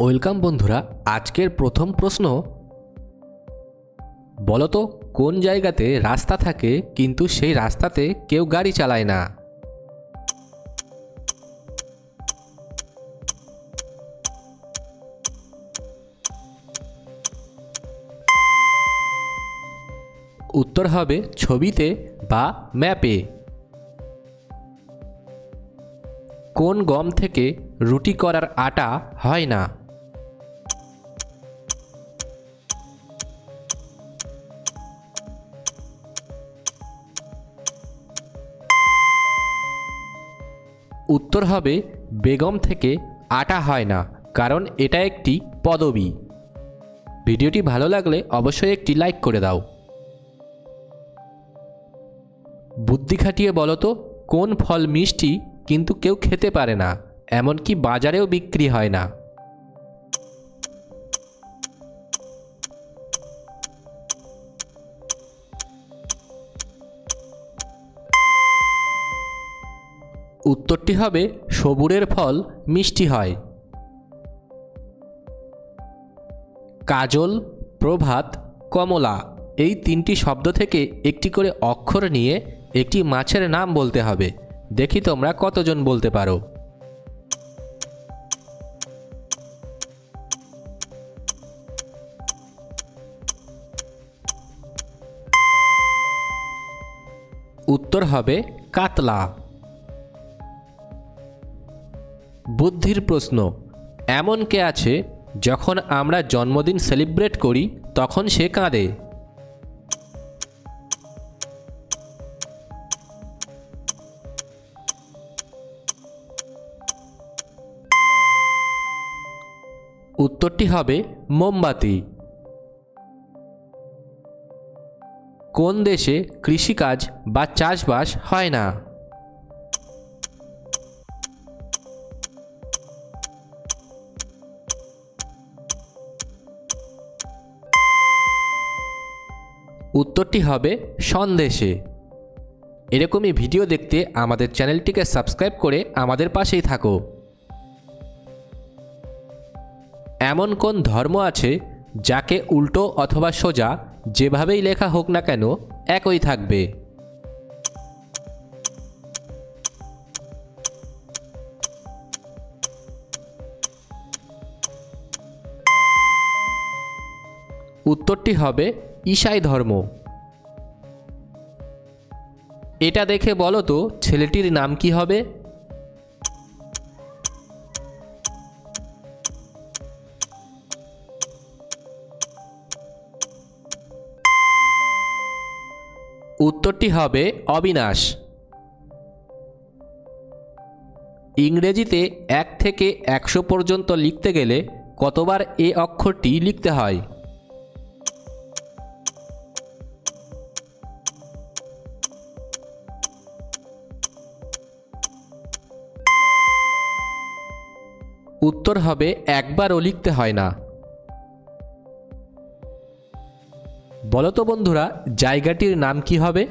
Welcome বন্ধুরা, আজকের প্রথম প্রশ্ন। বলতো, কোন জায়গাতে রাস্তা থাকে, কিন্তু সেই রাস্তাতে কেউ গাড়ি চালায় না? উত্তর হবে ছবিতে বা ম্যাপে। কোন গম থেকে রুটি করার আটা হয় না? উত্তর হবে, বেগম থেকে আটা হয় না, কারণ এটা একটি পদবী। ভিডিওটি ভালো লাগলে অবশ্যই একটি লাইক করে দাও। বুদ্ধি খাটিয়ে বলো তো, কোন ফল মিষ্টি কিন্তু কেউ খেতে পারে না, এমনকি বাজারেও বিক্রি হয় না। উত্তরটি হবে সবুরের ফল, মিষ্টি হয়। কাজল, প্রভাত, কমলা এই তিনটি শব্দ থেকে একটি করে অক্ষর নিয়ে একটি মাছের নাম বলতে হবে। দেখি তোমরা কতজন বলতে পারো। উত্তর হবে কাতলা। বুদ্ধির প্রশ্ন, এমন কে আছে যখন আমরা জন্মদিন সেলিব্রেট করি তখন সে কাঁদে? উত্তরটি হবে মোমবাতি। কোন দেশে কৃষিকাজ বা চাষবাস হয় না? উত্তরটি হবে সন্দেশে। এরকমই ভিডিও দেখতে আমাদের চ্যানেলটিকে সাবস্ক্রাইব করে আমাদের পাশেই থাকো। এমন কোন ধর্ম আছে যাকে উল্টো অথবা সোজা যেভাবেই লেখা হোক না কেন একই থাকবে? উত্তরটি হবে ঈশাই ধর্ম। এটা দেখে বলো তো, ছেলেটির নাম কি হবে? উত্তরটি হবে অবিনাশ। ইংরেজিতে এক থেকে একশো পর্যন্ত লিখতে গেলে কতবার এ অক্ষরটি লিখতে হয়? উত্তর হবে, একবারও লিখতে হয় না। বলো তো বন্ধুরা, জায়গাটির নাম কি হবে?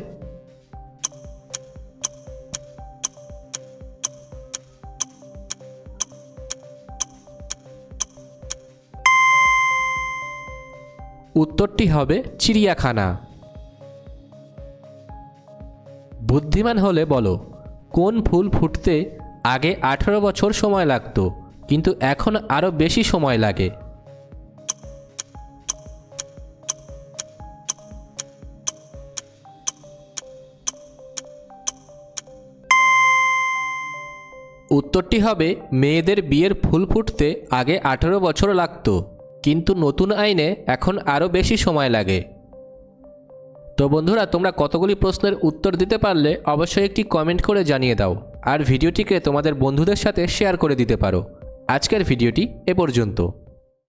উত্তরটি হবে, চিড়িয়াখানা। বুদ্ধিমান হলে বলো, কোন ফুল ফুটতে আগে আঠেরো বছর সময় লাগতো? কিন্তু এখন আরও বেশি সময় লাগে। উত্তরটি হবে, মেয়েদের বিয়ের ফুল ফুটতে আগে আঠেরো বছর লাগতো, কিন্তু নতুন আইনে এখন আরও বেশি সময় লাগে। তো বন্ধুরা, তোমরা কতগুলি প্রশ্নের উত্তর দিতে পারলে অবশ্যই একটি কমেন্ট করে জানিয়ে দাও, আর ভিডিওটিকে তোমাদের বন্ধুদের সাথে শেয়ার করে দিতে পারো। আজকের ভিডিওটি এ পর্যন্ত।